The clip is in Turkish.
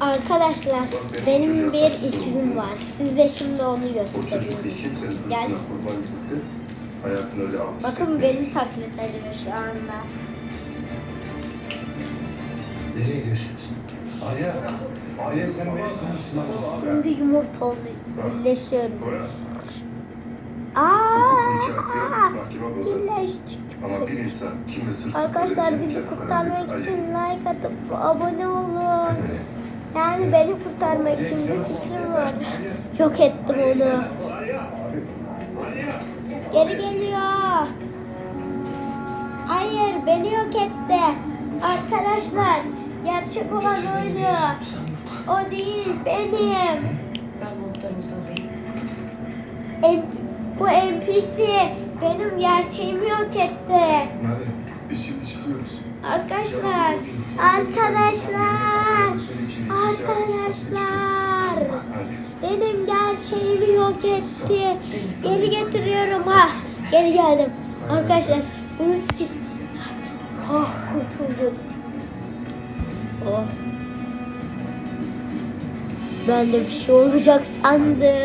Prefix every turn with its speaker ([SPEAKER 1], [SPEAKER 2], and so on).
[SPEAKER 1] Arkadaşlar benim bir ikizim var. Size şimdi onu
[SPEAKER 2] kimsenin
[SPEAKER 1] Gel.
[SPEAKER 2] hırsına kurban gitti. Hayatını öyle alt üst
[SPEAKER 1] Bakın
[SPEAKER 2] etmiş.
[SPEAKER 1] beni taklit ediyor şu anda.
[SPEAKER 3] Nereye gidiyorsunuz? Arya. Arya sen beni karşısına
[SPEAKER 1] Şimdi yumurtalaşıyorum.
[SPEAKER 2] Bora,
[SPEAKER 1] Aa,
[SPEAKER 2] hukuk nikahı mahkeme bozar.
[SPEAKER 1] birleştik.
[SPEAKER 2] Ama bir insan kimi
[SPEAKER 1] Arkadaşlar bizi kurtarmak için like atıp abone olun. Yani beni kurtarmak için bir fikrim var. Yok ettim onu. Geri geliyor. Hayır beni yok etti. Arkadaşlar gerçek olan oydu. O değil benim. M- bu NPC benim gerçeğimi yok etti.
[SPEAKER 2] Hadi biz şimdi çıkıyoruz.
[SPEAKER 1] Arkadaşlar, arkadaşlar.
[SPEAKER 2] Hadi.
[SPEAKER 1] Benim gerçeğimi yok etti. Geri getiriyorum ha. Geri geldim. Arkadaşlar bunu sil. Oh kurtuldum. Oh. Ben de bir şey olacak sandım.